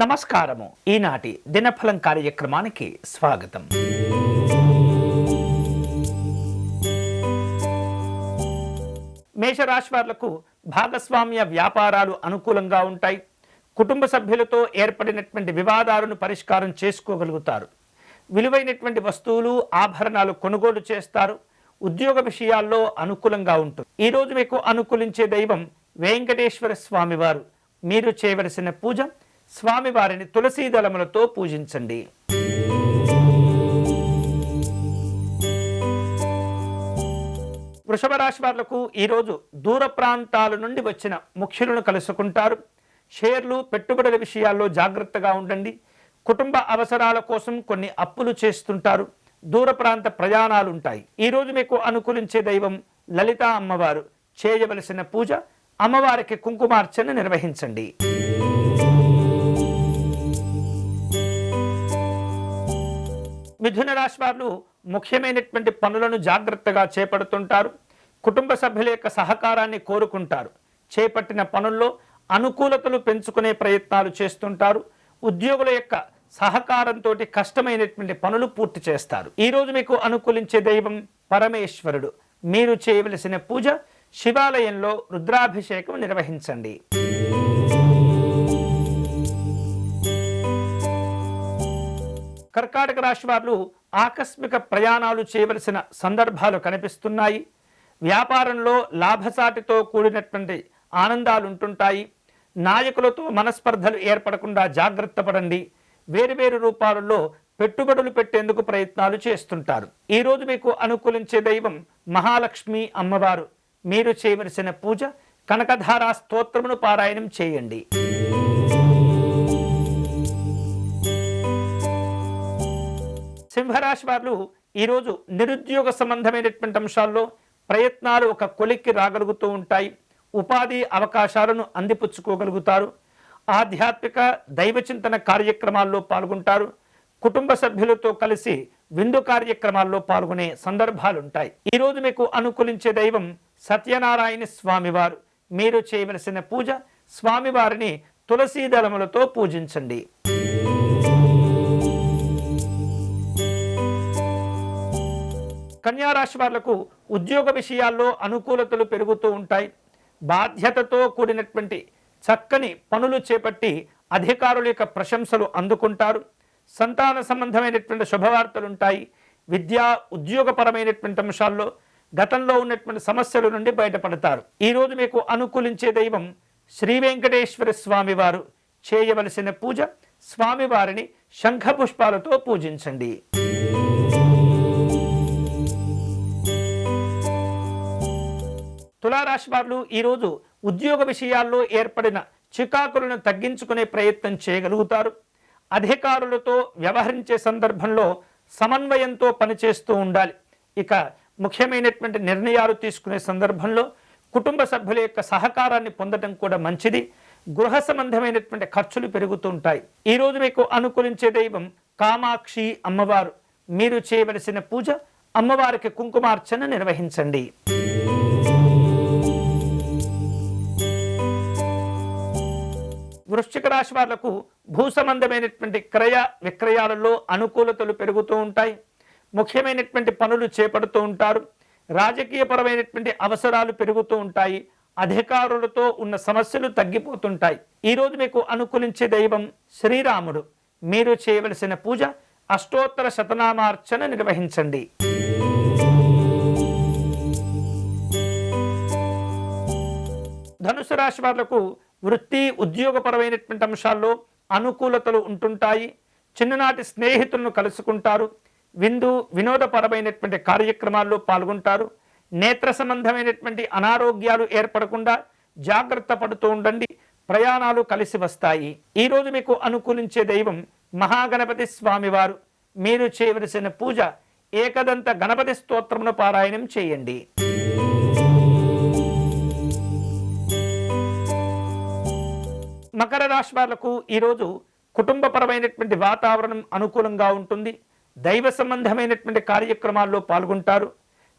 నమస్కారము. ఈనాటి దినఫలం కార్యక్రమానికి స్వాగతం. మేషరాశి వాళ్ళకు భాగస్వామ్య వ్యాపారాలు అనుకూలంగా ఉంటాయి. కుటుంబ సభ్యులతో ఏర్పడినటువంటి వివాదాలను పరిష్కారం చేసుకోగలుగుతారు. విలువైనటువంటి వస్తువులు ఆభరణాలు కొనుగోలు చేస్తారు. ఉద్యోగ విషయాల్లో అనుకూలంగా ఉంటుంది. ఈ రోజు మీకు అనుకూలించే దైవం వెంకటేశ్వర స్వామివారు. మీరు చేయవలసిన పూజ స్వామివారిని తులసీ దళములతో పూజించండి. వృషభ రాశి వాళ్ళకు ఈరోజు దూర ప్రాంతాల నుండి వచ్చిన ముఖ్యులను కలుసుకుంటారు. షేర్లు పెట్టుబడుల విషయాల్లో జాగ్రత్తగా ఉండండి. కుటుంబ అవసరాల కోసం కొన్ని అప్పులు చేస్తుంటారు. దూర ప్రాంత ప్రయాణాలు ఉంటాయి ఈరోజు మీకు అనుకూలించే దైవం లలిత అమ్మవారు. చేయవలసిన పూజ అమ్మవారికి కుంకుమార్చన నిర్వహించండి. మిథున రాశి వారు ముఖ్యమైనటువంటి పనులను జాగ్రత్తగా చేపడుతుంటారు. కుటుంబ సభ్యుల యొక్క సహకారాన్ని కోరుకుంటారు. చేపట్టిన పనుల్లో అనుకూలతలు పెంచుకునే ప్రయత్నాలు చేస్తుంటారు. ఉద్యోగుల యొక్క సహకారంతో కష్టమైనటువంటి పనులు పూర్తి చేస్తారు. ఈ రోజు మీకు అనుకూలించే దైవం పరమేశ్వరుడు. మీరు చేయవలసిన పూజ శివాలయంలో రుద్రాభిషేకం నిర్వహించండి. కర్కాటక రాశి వారు ఆకస్మిక ప్రయాణాలు చేయవలసిన సందర్భాలు కనిపిస్తున్నాయి. వ్యాపారంలో లాభసాటితో కూడినటువంటి ఆనందాలు ఉంటుంటాయి నాయకులతో మనస్పర్ధలు ఏర్పడకుండా జాగ్రత్త పడండి. వేరువేరు రూపాలలో పెట్టుబడులు పెట్టేందుకు ప్రయత్నాలు చేస్తుంటారు. ఈరోజు మీకు అనుకూలించే దైవం మహాలక్ష్మి అమ్మవారు. మీరు చేయవలసిన పూజ కనకధార స్తోత్రమును పారాయణం చేయండి. సింహరాశి వారు ఈరోజు నిరుద్యోగ సంబంధమైనటువంటి అంశాల్లో ప్రయత్నాలు ఒక కొలిక్కి రాగలుగుతూ ఉంటాయి. ఉపాధి అవకాశాలను అందిపుచ్చుకోగలుగుతారు. ఆధ్యాత్మిక దైవచింతన కార్యక్రమాల్లో పాల్గొంటారు. కుటుంబ సభ్యులతో కలిసి విందు కార్యక్రమాల్లో పాల్గొనే సందర్భాలుంటాయి. ఈరోజు మీకు అనుకూలించే దైవం సత్యనారాయణ స్వామివారు. మీరు చేయవలసిన పూజ స్వామివారిని తులసీ దళములతో పూజించండి. కన్యారాశి వాళ్ళకు ఉద్యోగ విషయాల్లో అనుకూలతలు పెరుగుతూ ఉంటాయి. బాధ్యతతో కూడినటువంటి చక్కని పనులు చేపట్టి అధికారుల యొక్క ప్రశంసలు అందుకుంటారు. సంతాన సంబంధమైనటువంటి శుభవార్తలు ఉంటాయి. విద్యా ఉద్యోగపరమైనటువంటి అంశాల్లో గతంలో ఉన్నటువంటి సమస్యల నుండి బయటపడతారు. ఈరోజు మీకు అనుకూలించే దైవం శ్రీ వెంకటేశ్వర స్వామివారు. చేయవలసిన పూజ స్వామివారిని శంఖపుష్పాలతో పూజించండి. తులారాశి వారు ఈరోజు ఉద్యోగ విషయాల్లో ఏర్పడిన చికాకులను తగ్గించుకునే ప్రయత్నం చేయగలుగుతారు. అధికారులతో వ్యవహరించే సందర్భంలో సమన్వయంతో పనిచేస్తూ ఉండాలి. ఇక ముఖ్యమైనటువంటి నిర్ణయాలు తీసుకునే సందర్భంలో కుటుంబ సభ్యుల యొక్క సహకారాన్ని పొందడం కూడా మంచిది. గృహ సంబంధమైనటువంటి ఖర్చులు పెరుగుతూ ఉంటాయి. ఈరోజు మీకు అనుకూలించే దైవం కామాక్షి అమ్మవారు. మీరు చేయవలసిన పూజ అమ్మవారికి కుంకుమార్చన నిర్వహించండి. వృశ్చిక రాశి వాళ్ళకు భూ సంబంధమైనటువంటి క్రయ విక్రయాలలో అనుకూలతలు పెరుగుతూ ఉంటాయి. ముఖ్యమైనటువంటి పనులు చేపడుతూ ఉంటారు. రాజకీయపరమైనటువంటి అవసరాలు పెరుగుతూ ఉంటాయి. అధికారులతో ఉన్న సమస్యలు తగ్గిపోతుంటాయి. ఈరోజు మీకు అనుకూలించే దైవం శ్రీరాముడు. మీరు చేయవలసిన పూజ అష్టోత్తర శతనామార్చన నిర్వహించండి. ధనుసు రాశి వాళ్ళకు వృత్తి ఉద్యోగపరమైనటువంటి అంశాల్లో అనుకూలతలు ఉంటుంటాయి. చిన్ననాటి స్నేహితులను కలుసుకుంటారు. విందు వినోదపరమైనటువంటి కార్యక్రమాల్లో పాల్గొంటారు. నేత్ర సంబంధమైనటువంటి అనారోగ్యాలు ఏర్పడకుండా జాగ్రత్త పడుతూ ఉండండి. ప్రయాణాలు కలిసి వస్తాయి. ఈరోజు మీకు అనుకూలించే దైవం మహాగణపతి స్వామివారు. మీరు చేయవలసిన పూజ ఏకదంత గణపతి స్తోత్రమును పారాయణం చేయండి. మకర రాశి వాళ్ళకు ఈరోజు కుటుంబపరమైనటువంటి వాతావరణం అనుకూలంగా ఉంటుంది. దైవ సంబంధమైనటువంటి కార్యక్రమాల్లో పాల్గొంటారు.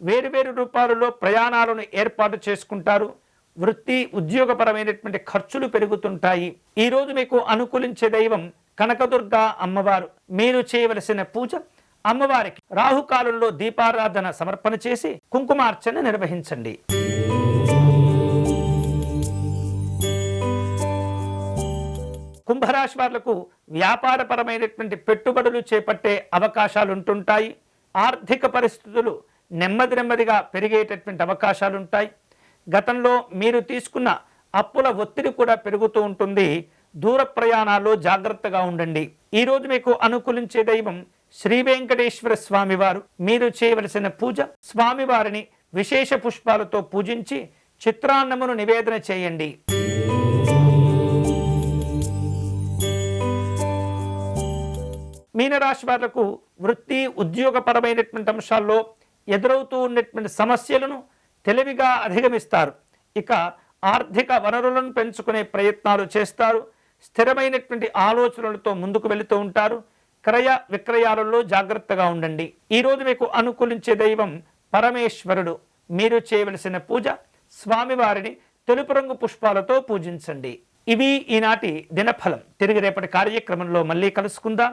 వేరువేరు రూపాలలో ప్రయాణాలను ఏర్పాటు చేసుకుంటారు. వృత్తి ఉద్యోగపరమైనటువంటి ఖర్చులు పెరుగుతుంటాయి. ఈ రోజు మీకు అనుకూలించే దైవం కనకదుర్గ అమ్మవారు. మీరు చేయవలసిన పూజ అమ్మవారికి రాహుకాలంలో దీపారాధన సమర్పణ చేసి కుంకుమార్చన నిర్వహించండి. కుంభరాశి వాళ్ళకు వ్యాపారపరమైనటువంటి పెట్టుబడులు చేపట్టే అవకాశాలు ఉంటుంటాయి ఆర్థిక పరిస్థితులు నెమ్మది నెమ్మదిగా పెరిగేటటువంటి అవకాశాలు ఉంటాయి గతంలో మీరు తీసుకున్న అప్పుల ఒత్తిడి కూడా పెరుగుతూ ఉంటుంది. దూర ప్రయాణాల్లో జాగ్రత్తగా ఉండండి. ఈ రోజు మీకు అనుకూలించే దైవం శ్రీ వెంకటేశ్వర స్వామివారు. మీరు చేయవలసిన పూజ స్వామివారిని విశేష పుష్పాలతో పూజించి చిత్రాన్నమును నివేదన చేయండి. మీనరాశి వాళ్ళకు వృత్తి ఉద్యోగపరమైనటువంటి అంశాల్లో ఎదురవుతూ ఉన్నటువంటి సమస్యలను తెలివిగా అధిగమిస్తారు. ఇక ఆర్థిక వనరులను పెంచుకునే ప్రయత్నాలు చేస్తారు. స్థిరమైనటువంటి ఆలోచనలతో ముందుకు వెళుతూ ఉంటారు. క్రయ విక్రయాలలో జాగ్రత్తగా ఉండండి. ఈరోజు మీకు అనుకూలించే దైవం పరమేశ్వరుడు. మీరు చేయవలసిన పూజ స్వామివారిని తెలుపు రంగు పుష్పాలతో పూజించండి. ఇవి ఈనాటి దినఫలం. తిరిగి రేపటి కార్యక్రమంలో మళ్ళీ కలుసుకుందాం.